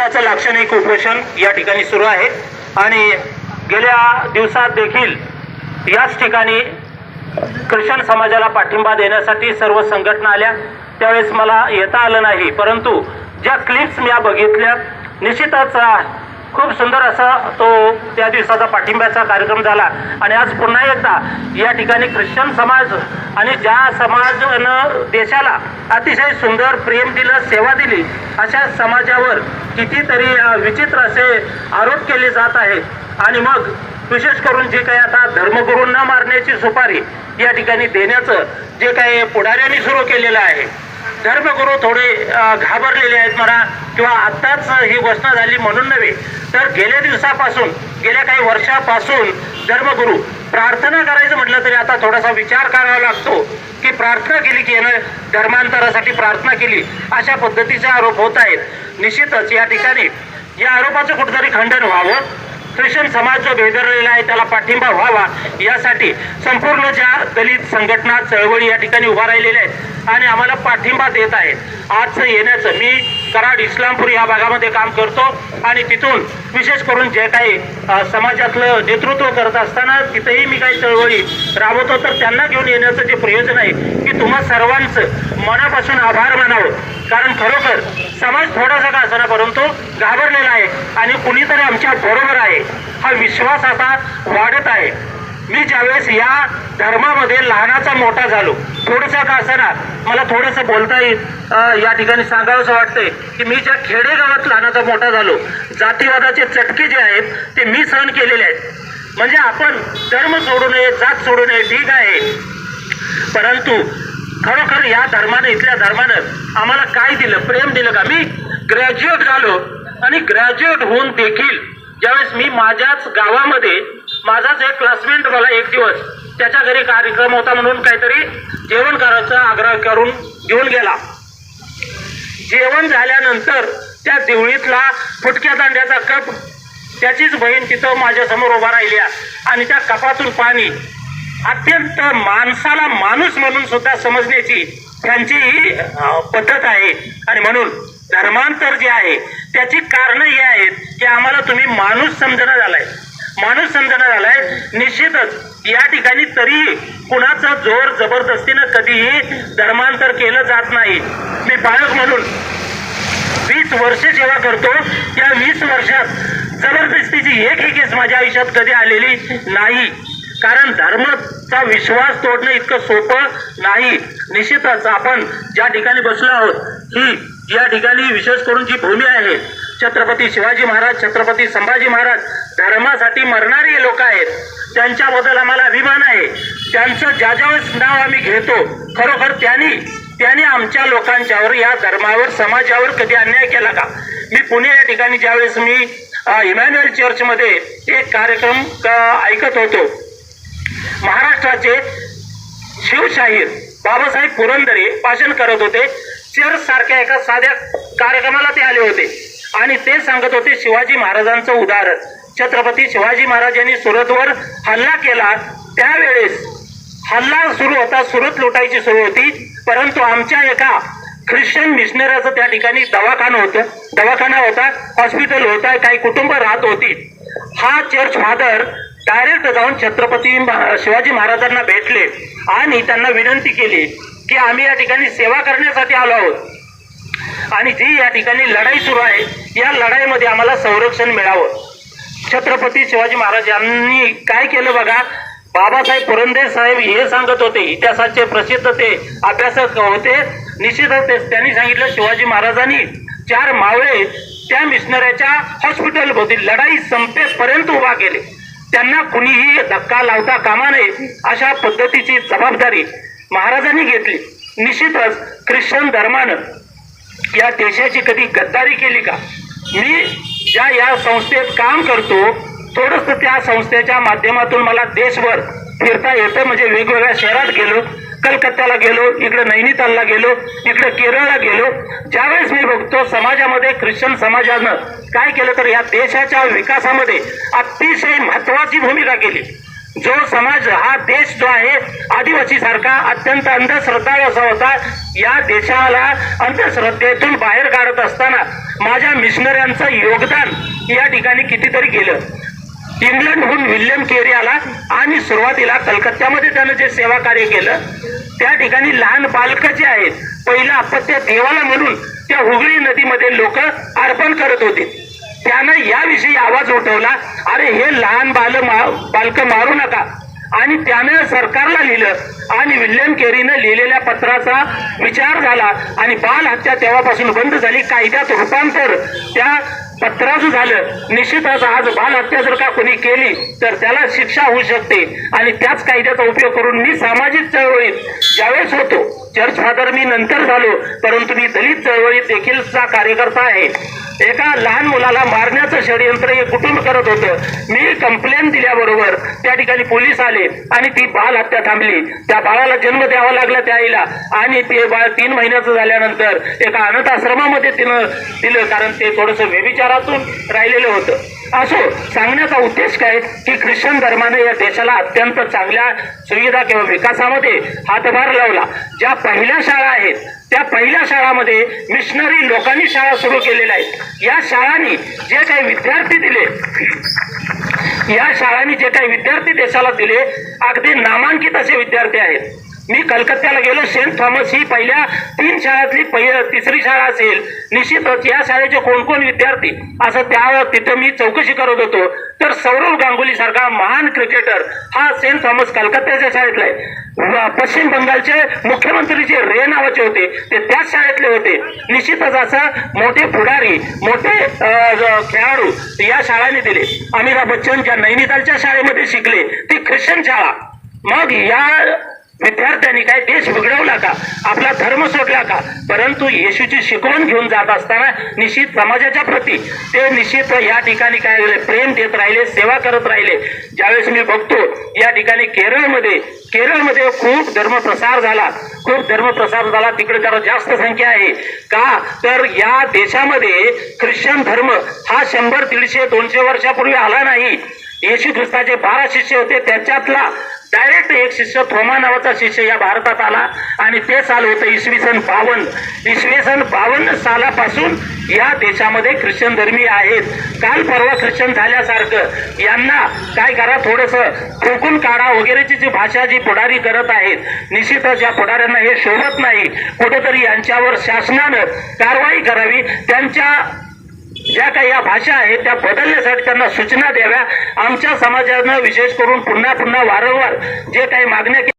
दिवसाचं लाक्षणिक उपोषण या ठिकाणी सुरू आहे. आणि गेल्या दिवसात देखील याच ठिकाणी ख्रिश्चन समाजाला पाठिंबा देण्यासाठी सर्व संघटना आल्या. त्यावेळेस मला येता आलं नाही. परंतु ज्या क्लिप्स मी बघितल्या निश्चितच खूप सुंदर असा तो त्या दिवसाचा पाठिंब्याचा कार्यक्रम झाला. आणि आज पुन्हा एकदा या ठिकाणी ख्रिश्चन समाज आणि ज्या समाजानं देशाला अतिशय सुंदर प्रेम दिलं सेवा दिली अशा समाजावर कितीतरी विचित्र असे आरोप केले जात आहेत. आणि मग विशेष करून जे काही आता धर्मगुरूंना मारण्याची सुपारी या ठिकाणी देण्याचं जे काही पुढाऱ्यांनी सुरू केलेलं आहे धर्मगुरू थोडे घाबरलेले आहेत म्हणा किंवा आत्ताच ही घोषणा झाली म्हणून नव्हे तर गेल्या दिवसापासून गेल्या काही वर्षापासून धर्मगुरू प्रार्थना करायचं म्हटलं तरी आता थोडासा विचार करावा लागतो की प्रार्थना केली की यानं धर्मांतरासाठी प्रार्थना केली अशा पद्धतीचे आरोप होत आहेत. निश्चितच या ठिकाणी या आरोपाचं कुठेतरी खंडन व्हावं ख्रिश्चन समाज जो भेदरलेला आहे त्याला पाठिंबा व्हावा यासाठी संपूर्ण ज्या दलित संघटना चळवळी या ठिकाणी उभा राहिलेल्या आहेत आणि आम्हाला पाठिंबा देत आहेत. आजचं येण्याचं मी कराड इस्लामपूर या भागामध्ये काम करतो आणि तिथून विशेष करून जे काही समाजातलं नेतृत्व करत असताना तिथेही मी काही चळवळी राबवतो. तर त्यांना घेऊन येण्याचं जे प्रयोजन आहे की तुम्हा सर्वांचं मनापासून आभार मानावं. कारण खरोखर समाज थोडासा का असणार परंतु घाबरलेला आहे आणि कुणीतरी आमच्या बरोबर आहे. हा विश्वास आता वाढत आहे. मी ज्यावेळेस या धर्मामध्ये लहानाचा मोठा झालो थोडंसं का असणार मला थोडंसं बोलता येईल. या ठिकाणी सांगावंसं वाटतंय की मी ज्या खेडेगावात लहानाचा मोठा झालो जातीवादाचे चटके जे आहेत ते मी सहन केलेले आहेत. म्हणजे आपण धर्म सोडू नये जात सोडू नये ठीक आहे. परंतु खरोखर या धर्मानं इथल्या धर्मानं आम्हाला काय दिलं प्रेम दिलं का? मी ग्रॅज्युएट झालो आणि ग्रॅज्युएट होऊन देखील ज्यावेळेस मी माझ्याच गावामध्ये माझाच एक क्लासमेट मला एक दिवस त्याच्या घरी कार्यक्रम होता म्हणून काहीतरी जेवण करायचा आग्रह करून घेऊन गेला. जेवण झाल्यानंतर त्या दिवळीतला फुटक्या दांड्याचा कप त्याचीच बहीण तिथं माझ्यासमोर उभा राहिली आणि त्या कपातून पाणी. अत्यंत माणसाला माणूस म्हणून सुद्धा समजण्याची त्यांची ही पद्धत आहे. आणि म्हणून धर्मांतर जे आहे त्याची कारणं ही आहेत की आम्हाला तुम्ही माणूस समजणं झालाय. माणूस समजणं झालाय. निश्चितच या ठिकाणी तरीही कुणाचा जोर जबरदस्तीनं कधीही धर्मांतर केलं जात नाही. मी बाळक म्हणून वीस वर्ष सेवा करतो. या वीस वर्षात जबरदस्तीची एक ही केस माझ्या आयुष्यात कधी आलेली नाही. कारण धर्माचा विश्वास तोडणं इतकं सोपं नाही. निश्चितच आपण ज्या ठिकाणी बसलो आहोत ही या ठिकाणी विशेष करून जी भूमी आहे छत्रपती शिवाजी महाराज छत्रपती संभाजी महाराज धर्मासाठी मरणारे लोक आहेत. त्यांच्याबद्दल आम्हाला अभिमान आहे. त्यांचं ज्या ज्यावेळेस नाव आम्ही घेतो खरोखर त्यांनी त्याने आमच्या लोकांच्यावर या धर्मावर समाजावर कधी अन्याय केला का? मी पुणे या ठिकाणी ज्यावेळेस मी इमॅन्युअल चर्चमध्ये एक कार्यक्रम अ, ऐकत होतो. महाराष्ट्राचे शिवशाहीर बाबासाहेब पुरंदरे भाषण करत होते. चर्च सारख्या एका साध्या कार्यक्रमाला ते आले होते. आणि ते सांगत होते शिवाजी महाराजांचं उदाहरण. छत्रपती शिवाजी महाराज यांनी सुरतवर हल्ला केला. त्यावेळेस हल्ला सुरू होता सुरत लुटायची सुरू होती. परंतु आमच्या एका ख्रिश्चन मिशनरीचं त्या ठिकाणी दवाखाना होतं. दवाखाना होता हॉस्पिटल होता काही कुटुंब राहत होती. हा चर्च फादर डायरेक्ट जाऊन छत्रपती शिवाजी महाराजांना भेटले आणि त्यांना विनंती केली की आम्ही या ठिकाणी सेवा करण्यासाठी आलो आहोत. आणि जी या ठिकाणी लढाई सुरू आहे या लढाईमध्ये आम्हाला संरक्षण मिळावं. छत्रपती शिवाजी महाराज यांनी काय केलं बघा? बाबासाहेब पुरंदे साहेब हे सांगत होते इतिहासाचे प्रसिद्ध ते अभ्यासक होते. निश्चितच त्यांनी सांगितलं शिवाजी महाराजांनी चार मावळे त्या मिशनऱ्याच्या हॉस्पिटल मधील लढाई संपेपर्यंत उभा केले. त्यांना कुणीही धक्का लावता कामा नये अशा पद्धतीची जबाबदारी महाराजांनी घेतली. निश्चितच ख्रिश्चन धर्मानं या देशाची कधी गद्दारी केली का? मी ज्या या संस्थेत काम करतो थोडस त्या संस्थेच्या माध्यमातून मला देशभर फिरता येतं. म्हणजे वेगवेगळ्या शहरात गेलो कलकत्त्याला गेलो इकडे नैनितालला गेलो इकडे केरळला गेलो. ज्यावेळेस मी बघतो समाजामध्ये ख्रिश्चन समाजानं काय केलं तर या देशाच्या विकासामध्ये अतिशय महत्वाची भूमिका केली. जो समाज हा देश जो आहे आदिवासी सारखा अत्यंत अंधश्रद्धाळू असा होता. या देशाला अंधश्रद्धेतून बाहेर काढत असताना माझ्या मिशनऱ्यांचं योगदान या ठिकाणी कितीतरी केलं इंग्लंडहून विल्यम केरी आला आणि सुरुवातीला कलकत्त्यामध्ये त्यानं जे सेवा कार्य केलं त्या ठिकाणी लहान बालकं जे आहेत पहिलं अपत्य देवाला म्हणून त्या हुगळी नदीमध्ये लोक अर्पण करत होते. त्यानं याविषयी आवाज उठवला अरे हे लहान बाल बालक मारू नका. आणि त्यानं सरकारला लिहिलं आणि विल्यम केरीनं लिहिलेल्या पत्राचा विचार झाला आणि बाल हत्या तेव्हापासून बंद झाली कायद्यात रूपांतर. त्या पत्राचं झालं. निश्चितच आज बाल हत्या जर का कोणी केली तर त्याला शिक्षा होऊ शकते. आणि त्याच कायद्याचा उपयोग करून मी सामाजिक चळवळीत ज्यावेळेस होतो चर्च फादर मी नंतर झालो परंतु मी दलित चळवळीत देखीलचा कार्यकर्ता आहे. एका लहान मुलाला मारण्याचं षडयंत्र हे कुटुंब करत होतं. मी कंप्लेंट दिल्याबरोबर त्या ठिकाणी पोलीस आले आणि ती बाल हत्या थांबली. त्या बाळाला जन्म द्यावा लागला त्या आईला. आणि ते बाळ तीन महिन्याचं झाल्यानंतर एका अनाथ आश्रमामध्ये तिनं दिलं. कारण ते थोडंसं व्यभिचारातून राहिलेलं होतं. असो सांगण्याचा उद्देश काय? की ख्रिश्चन धर्माने या देशाला अत्यंत चांगल्या सुविधा किंवा विकासामध्ये हातभार लावला. ज्या पहिल्या शाळा आहेत त्या पहिल्या शाळामध्ये मिशनरी लोकांनी शाळा सुरू केलेल्या आहेत. या शाळांनी जे काही विद्यार्थी दिले या शाळांनी जे काही विद्यार्थी देशाला दिले अगदी नामांकित असे विद्यार्थी आहेत. मी कलकत्त्याला गेलो सेंट थॉमस ही पहिल्या तीन शाळेतली पहिली तिसरी शाळा असेल. निश्चितच या शाळेचे कोण कोण विद्यार्थी? असं त्या तिथं मी चौकशी करत होतो. तर सौरव गांगुली सारखा महान क्रिकेटर हा सेंट थॉमस कलकत्त्याच्या शाळेतला आहे. पश्चिम बंगालचे मुख्यमंत्री जे रे नावाचे होते. ते त्याच शाळेतले होते. निश्चितच असं मोठे पुढारी मोठे खेळाडू या शाळांनी दिले. अमिताभ बच्चन ज्या नैनितालच्या शाळेमध्ये शिकले ती ख्रिश्चन शाळा. मग या विद्यार्थ्यांनी काय देश बिघडवला का? आपला धर्म सोडला का? परंतु येशूची शिकवण घेऊन जात असताना निश्चित समाजाच्या प्रती ते निश्चित या ठिकाणी काय झाले? प्रेम देत राहिले सेवा करत राहिले. ज्यावेळेस मी बघतो या ठिकाणी केरळमध्ये केरळमध्ये खूप धर्मप्रसार झाला. खूप धर्मप्रसार झाला. तिकडे जरा जास्त संख्या आहे. का? तर या देशामध्ये ख्रिश्चन धर्म हा शंभर दीडशे दोनशे वर्षापूर्वी आला नाही. येशू ख्रिस्ताचे बारा शिष्य होते. त्याच्यातला डायरेक्ट एक शिष्य थोमा नावाचा शिष्य या भारतात आला. आणि ते साल होतं इसवी सन बावन्न. इसवी सन बावन्न सालापासून या देशामध्ये ख्रिश्चन धर्मी आहेत. काल परवा ख्रिश्चन झाल्यासारखं. यांना काय करा थोडंसं ठोकून काढा वगैरेची जी भाषा जी पुढारी करत आहेत निश्चितच या पुढाऱ्यांना हे शोभत नाही. कुठेतरी यांच्यावर शासनानं कारवाई करावी. त्यांच्या ज्या काही या भाषा आहेत त्या बदलण्यासाठी त्यांना सूचना द्याव्या. आमच्या समाजानं विशेष करून पुन्हा पुन्हा वारंवार जे काही मागण्या